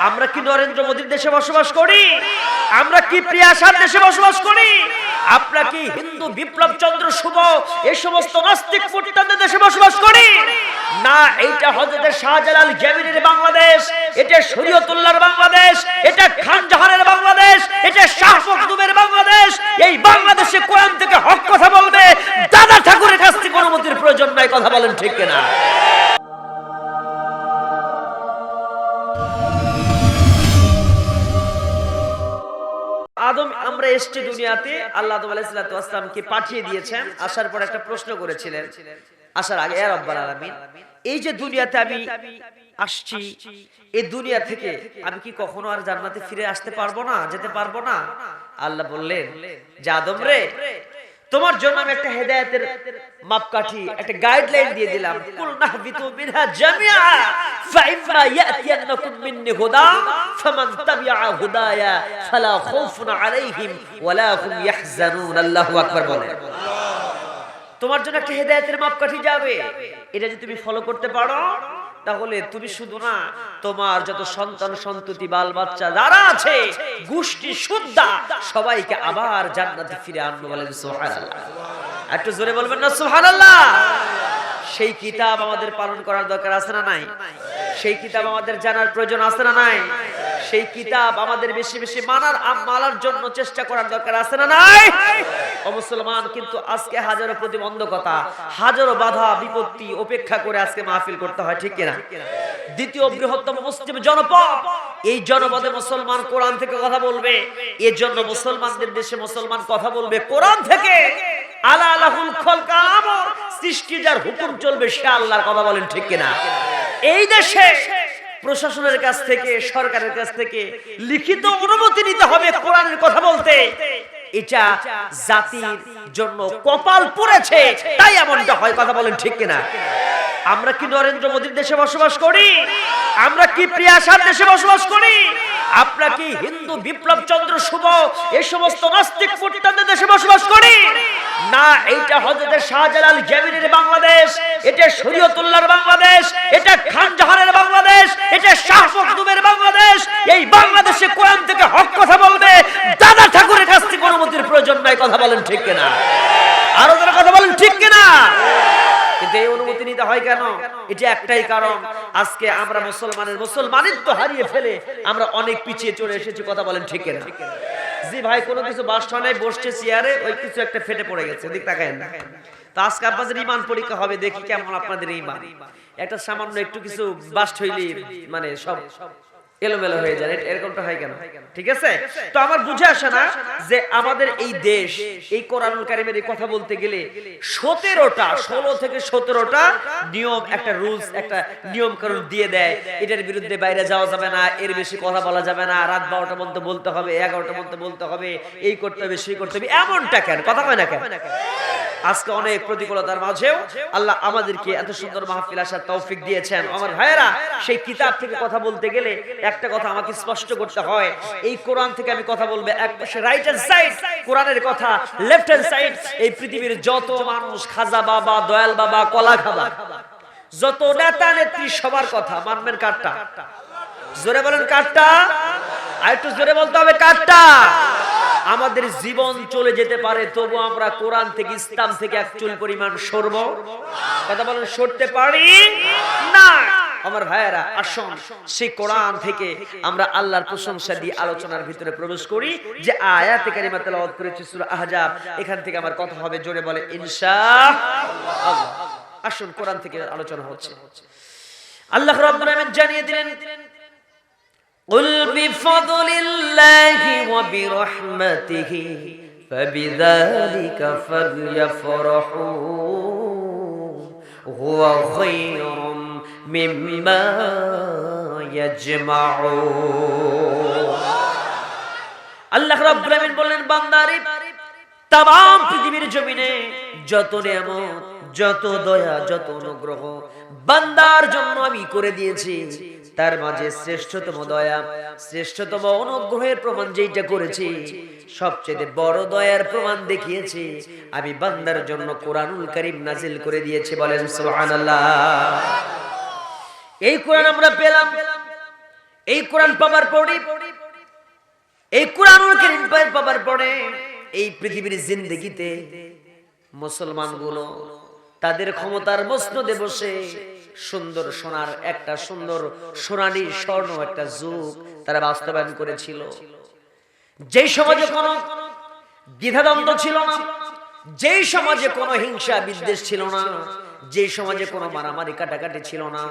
আমরা কি নরেন্দ্র মোদীর দেশে বসবাস করি? আমরা কি প্রিয়াসার দেশে বসবাস করি? আমরা কি হিন্দু বিপ্লব চন্দ্র শুভ এই সমস্ত নাস্তিক ফুটতাদের দেশে বসবাস করি? না, এইটা হজরতের শাহজালাল জামিনের বাংলাদেশ, এটা শরীয়তুল্লাহর বাংলাদেশ, এটা খান জাহানের বাংলাদেশ, এটা শাহ মখদুমের বাংলাদেশ। এই বাংলাদেশে কোরআন থেকে হক কথা বলবে দাদা ঠাকুরের কাছ থেকে অনুমতির প্রয়োজন নাই, কথা বলেন ঠিক কিনা? আমরা এসছি দুনিয়াতে, আল্লাহ আসলামকে পাঠিয়ে দিয়েছেন। আসার পর একটা প্রশ্ন করেছিলেন। আসার আগে রাব্বাল এই যে দুনিয়াতে আমি আসছি, এই দুনিয়া থেকে আমি কি কখনো আর জান্নাতে ফিরে আসতে পারব না, যেতে পারব না? আল্লাহ বললেন যে রে তোমার জন্য আমি একটা হেদায়েতের মাপকাঠি, একটা গাইডলাইন দিয়ে দিলাম। কুল নাহবিতু মিনহা জামিআ, ফাইম্মা ইয়াতিয়ান্নাকুম মিন্নি হুদা, ফামান তাবিআ হুদায়া, ফালা খাউফুন আলাইহিম ওয়ালা হুম ইয়াহজানুন। আল্লাহু আকবার বলেন তোমার জন্য একটা হেদায়েতের মাপকাঠি যাবে। এটা যদি তুমি ফলো করতে পারো তাহলে তুমি শুধু না, তোমার যত সন্তান সন্ততি বাল বাচ্চা যারা আছে, গোষ্ঠী শুদ্ধা, সবাইকে আবার জান্নাতে ফিরে আনব বলেন সুবহানাল্লাহ। একটু জোরে বলবেন না, সুবহানাল্লাহ? সেই কিতাব আমাদের পালন করার দরকার আছে না নাই? সেই কিতাব আমাদের জানার প্রয়োজন আছে না নাই? সেই কিতাব আমাদের বেশি বেশি মানার, মালার জন্য চেষ্টা করার দরকার আছে না নাই? মুসলমান, কিন্তু আজকে হাজারো প্রতিবন্ধকতা, হাজারো বাধা, বিপত্তি উপেক্ষা করে আজকে মাহফিল করতে হয়, ঠিক কিনা? দ্বিতীয় বৃহত্তম মুসলিম জনপদ, এই জনপদে মুসলমান কোরআন থেকে কথা বলবে এর জন্য মুসলমানদের দেশে মুসলমান কথা বলবে কোরআন থেকে। আলা আলাহুল খলকা আমর, সৃষ্টি যার হুকুম চলবে, সে আল্লাহর কথা বলেন, ঠিক কিনা? এই দেশে প্রশাসনের কাছ থেকে, সরকারের কাছ থেকে লিখিত অনুমতি নিতে হবে কোরআনের কথা বলতে। এটা জাতির জন্য কপাল পড়েছে। তাই এমনটা হয় কথা বলেন ঠিক কিনা? আমরা কি নরেন্দ্র মোদীর দেশে বসবাস করি? আমরা কি প্রিয়াসার দেশে বসবাস করি? আমরা কি হিন্দু বিপ্লব চন্দ্র শুভ এই সমস্ত নাস্তিক ফুটতাদের দেশে বসবাস করি? না এইটা হজরতের শাহজালাল জামিনের বাংলাদেশ। এটা শরীয়তুল্লাহর বাংলাদেশ। এটা খান জাহানের বাংলাদেশ। এটা শাহ মখদুমের বাংলাদেশ। এই বাংলাদেশে কোরআন থেকে হক কথা বলবে দাদা ঠাকুরের কাছ থেকে অনুমতির প্রয়োজন নাই কথা বলেন ঠিক কিনা? আরও যারা কথা বলেন ঠিক কিনা? কিন্তু এই অনুমতি নিতে হয় কেন? এটা একটাই কারণ। আজকে আমরা মুসলমানের মুসলমানিত্ব হারিয়ে ফেলে আমরা অনেক পিছিয়ে চলে এসেছি, কথা বলেন ঠিক না জি ভাই, কোনো কিছু বাস নাই বসছে চেয়ারে, ওই কিছু একটা ফেটে পড়ে গেছে দিক তাকায় না তো আজকে আপনাদের ইমান পরীক্ষা হবে, দেখি কেমন আপনাদের ইমান। একটা সামান্য একটু কিছু বাস্ট হইলে মানে সব এলোমেলো হয়ে যায়। এরকমটা হয় কেন? ঠিক আছে? তো আমার বুঝে আসে না যে আমাদের এই দেশ এই কোরআনুল কারিমের এই কথা বলতে গেলে সতেরোটা ষোলো থেকে সতেরোটা নিয়ম একটা রুলস একটা নিয়ম কারণ দিয়ে দেয়। এটার বিরুদ্ধে বাইরে যাওয়া যাবে না এর বেশি কথা বলা যাবে না রাত বারোটা পর্যন্ত বলতে হবে এগারোটা পর্যন্ত বলতে হবে এই করতে হবে সেই করতে হবে। এমনটা কেন? কথা কয় না কেন? আজকে অনেক প্রতিকূলতার মাঝেও আল্লাহ আমাদেরকে এত সুন্দর মাহফিল আসার তৌফিক দিয়েছেন। আমার ভাইয়েরা, সেই কিতাব থেকে কথা বলতে গেলে একটা কথা আমাকে স্পষ্ট করতে হয়। এই কোরআন থেকে আমি কথা বলব। এক পাশে রাইট হ্যান্ড সাইড কোরআনের কথা লেফট হ্যান্ড সাইড এই পৃথিবীর যত মানুষ খাজা বাবা, দয়াল বাবা, কলা খাবা, যত নেতা নেত্রী, সবার কথা, মানবেন কারটা? জোরে বলেন কারটা? আর একটু জোরে বলতে হবে কারটা? আমাদের জীবন চলে যেতে পারে তবু আমরা কোরআন থেকে ইসলাম থেকে এক চুল পরিমাণ সরব। কথা বলেন, সরতে পারি? না। আমার ভাইয়েরা, আসুন, সেই কোরআন থেকে আমরা আল্লাহর প্রশংসা দিয়ে আলোচনার ভিতরে প্রবেশ করি, যে আয়াতে কারিমা তেলাওয়াত করেছি সূরা আহজাব। এখান থেকে আমার কথা হবে, জোরে বলে, ইনশাআল্লাহ। আসুন, কোরআন থেকে আলোচনা হচ্ছে। আল্লাহ রাব্বুল আলামিন জানিয়ে দিলেন قل بفضل الله وبرحمته فبذلك فليفرحوا هو خير مما يجمعون আল্লাহ রাব্বুল আলামিন বললেন বান্দারে তাম পৃথিবীর জমিনে যত নিয়ামত, যত দয়া, যত অনুগ্রহ বান্দার জন্য আমি করে দিয়েছি। তার মাঝে শ্রেষ্ঠতম দয়া, শ্রেষ্ঠতম অনুগ্রহের প্রমাণ যেটা করেছি, সবচেয়ে বড় দয়ার প্রমাণ দেখিয়েছি। আমি বান্দার জন্য কোরআনুল করিম নাজিল করে দিয়েছি বলেন সুবহানাল্লাহ। এই কোরআন আমরা পেলাম। এই কোরআন পাবার পরে, এই কোরআনুল কারীম পাবার পরে এই পৃথিবীর জিন্দগিতে মুসলমানগুলো তাদের ক্ষমতার মসনদে বসে সুন্দর সোনার একটা সুন্দর সোনালি স্বর্ণ একটা যুগ তারা বাস্তবায়ন করেছিল। যে সমাজে কোনো দ্বিধাদ্বন্দ্ব ছিল না, যেই সমাজে কোনো হিংসা বিদ্বেষ ছিল না যে সমাজে কোনো মারামারি কাটাকাটি ছিল না,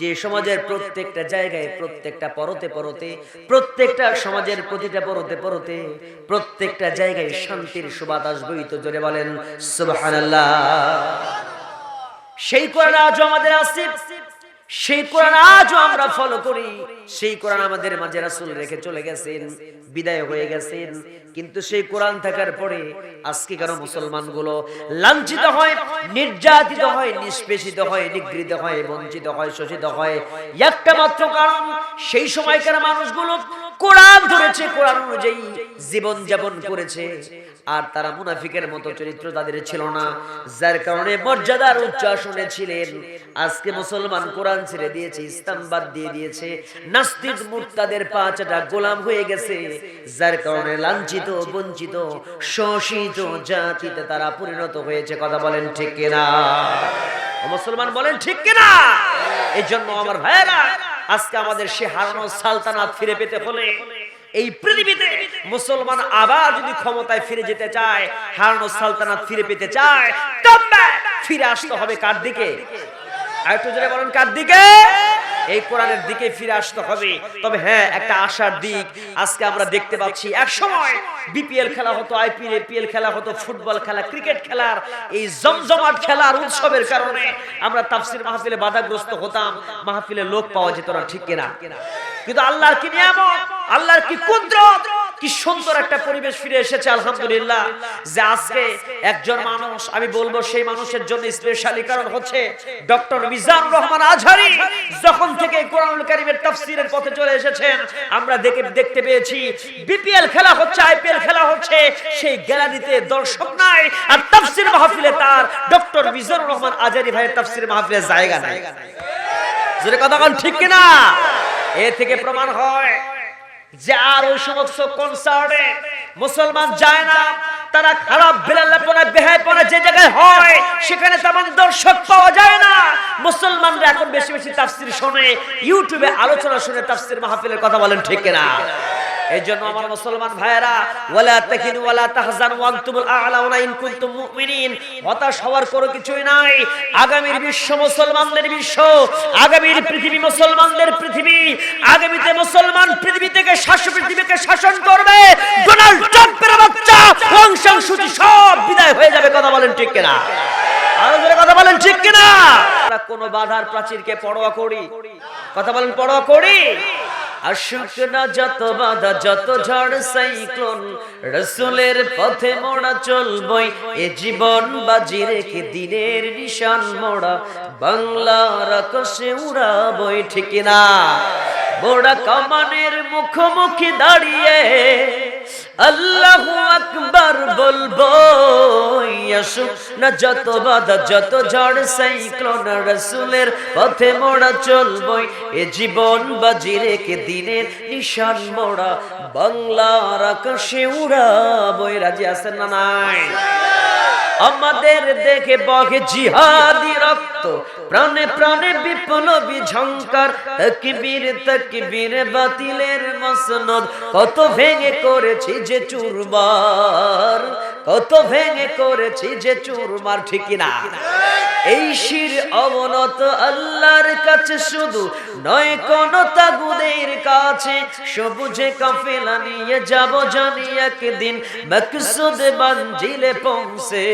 যে সমাজের প্রত্যেকটা জায়গায়, প্রত্যেকটা পরতে পরতে, প্রত্যেকটা সমাজের প্রতিটা পরতে পরতে, প্রত্যেকটা জায়গায় শান্তির সুবাতাস বইত জোরে বলেন সেই কোরআন আজও আমাদের আছে সেই কোরআন আজও আমরা ফলো করি। সেই কোরআন আমাদের মাঝে রাসুল রেখে চলে গেছেন বিদায় হয়ে গেছেন। কিন্তু সেই কোরআন থাকার পরে আজকে কারও মুসলমানগুলো লাঞ্ছিত হয় নির্যাতিত হয় নিষ্পেষিত হয় নিগৃহীত হয় বঞ্চিত হয় শোষিত হয়। একটা মাত্র কারণ সেই সময়কার মানুষগুলো কোরআন ধরেছে, কোরআন অনুযায়ী জীবন যাপন করেছে। আর তারা মুনাফিকের মতো চরিত্র তাদের ছিল না, যার কারণে মর্যাদার উচ্চ আসনে ছিলেন। আজকে মুসলমান কোরআন ছেড়ে দিয়েছে, ইসলাম বাদ দিয়ে দিয়েছে। নাস্তিক মুক্তাদের পাঁচটা গোলাম হয়ে গেছে, যার কারণে লাঞ্ছিত, বঞ্চিত, শোষিত জাতিতে তারা পরিণত হয়েছে। কথা বলেন ঠিক কিনা? মুসলমান বলেন ঠিক কিনা? এই জন্য আমার ভাইয়েরা আজকে আমাদের সে হারানো সালতানাত ফিরে পেতে হলে এই পৃথিবীতে মুসলমান আবার যদি ক্ষমতায় ফিরে যেতে চায় হারানো সালতানাত ফিরে পেতে চায় তবে ফিরে আসতে হবে কার দিকে? আর একটু জোরে বলেন কার দিকে? এই কোরআনের দিকে ফিরে আসতে হবে। তবে হ্যাঁ একটা আশার দিক। আজকে আমরা দেখতে পাচ্ছি এক সময় বিপিএল খেলা হতো, আইপিএল, এপিএল খেলা হতো, ফুটবল খেলা, ক্রিকেট খেলার এই জমজমাট খেলার উৎসবের কারণে আমরা তাফসির মাহফিলে বাধাগ্রস্ত হতাম। মাহফিলে লোক পাওয়া যেত না, ঠিক কিনা? কিন্তু আল্লাহর কি নিয়ামত? আল্লাহর কি কুদরত? কি সুন্দর একটা পরিবেশ ফিরে এসেছে, আলহামদুলিল্লাহ। যে আজকে একজন মানুষ, আমি বলব সেই মানুষের জন্য স্পেশালি কারণ হচ্ছে ডক্টর মিজানুর রহমান আজহারি, যখন থেকে কোরআনুল কারীমের তাফসীরের পথে চলে এসেছেন, আমরা দেখে দেখতে পেয়েছি, বিপিএল খেলা হচ্ছে, আইপিএল খেলা হচ্ছে, সেই গ্যালারিতে দর্শক নাই, আর তাফসীর মাহফিলে তার ডক্টর মিজানুর রহমান আজহারি ভাইয়ের তাফসীর মাহফিলে জায়গা নাই। জোরে কথা ঠিক কিনা? এ থেকে প্রমাণ হয় যে আর ওই সমস্ত কনসার্টে মুসলমান যায় না, তারা খারাপ বেলাল্লাপনা বেহায়পনা যে জায়গায় হয়, সেখানে তেমন দর্শক পাওয়া যায় না। মুসলমানরা এখন বেশি বেশি তাফসির শোনে ইউটিউবে আলোচনা শুনে তাফসির মাহফিলের কথা বলেন, ঠিক কিনা? এই জন্য আমার মুসলমান ভাইয়েরা, ওয়ালা তাকিনু ওয়ালা তাহজানু ওয়া আনতুমুল আ'লাউনা ইন কুনতুম মুমিনিন। হতাশ হওয়ার কোনো কিছুই নাই। আগামীর বিশ্ব মুসলমানদের বিশ্ব, আগামীর পৃথিবী মুসলমানদের পৃথিবী, আগামীতে মুসলমান পৃথিবী থেকে শাসন পৃথিবীকে শাসন করবে। ডোনাল্ড ট্রাম্পের বাচ্চা সাং সুচি সব বিদায় হয়ে যাবে, কথা বলেন ঠিক কিনা? আরও জোরে কথা বলেন ঠিক কিনা? কোনো বাধার প্রাচীরকে পরোয়া করি। কথা বলেন পরোয়া করি। আসুক না যত বাধা, যত ঝড় সাইক্লোন, রসুলের পথে মোড়া চলবই, এ জীবন বাজি রেখে দিনের নিশান মোড়া, বাংলার আকাশে উড়াবই, ঠিক না বোড়া কমানের মুখোমুখি দাঁড়িয়ে আল্লাহ আকবার বলব আসুক না যত বাধা, যত ঝড়, সাইক্লোন, রসুলের পথে মোড়া চলবই। এ জীবন বাজি রেখে দিনের নিশান মোড়া, বাংলার আকাশে উড়াবই। রাজি আছেন না নাই? আমাদের দেখে বহে জিহাদি রক্ত প্রাণে প্রাণে বিপ্লবী ঝঙ্কার তকবীর তকবীর বাতিলের মসনদ। কত ভেঙে করেছি যে চুরবার কত ভেঙে করেছি যে চুরমার, ঠিক না এই শির অবনত আল্লাহর কাছে শুধু নয়, কোন তাগুদের কাছে সবুজে কাফেলা নিয়ে যাব জানি একদিন। মকসুদ মঞ্জিলে পৌঁছে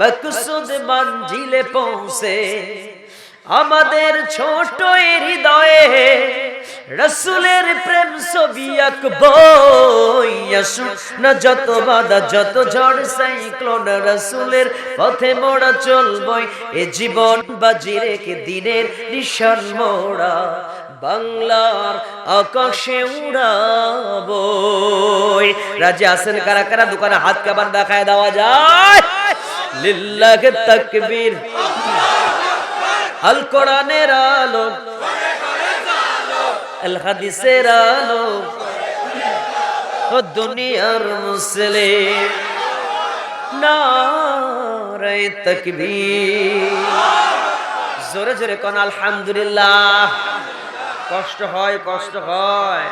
মকসুদ মঞ্জিলে পৌঁছে। আমাদের ছোট হৃদয়ে রসুলের প্রেম ছবি আসুক না যত বাধা, যত ঝড় সাইক্লোন রসুলের পথে মোড়া চলবই এ জীবন বাজি রেখে দিনের নিশান মোড়া। বাংলার আকাশে উড়াবো। রাজা আছেন কারা কারা দোকানে হাত কাবার দেখায় দেওয়া যায়? লিল্লাহ তাকবীর। আল কোরআনের আলো, আল হাদিসের আলো। ও দুনিয়ার মুসলিম নারে তকবীর। জোরে জোরে কোন, আলহামদুলিল্লাহ। কষ্ট হয় কষ্ট হয়।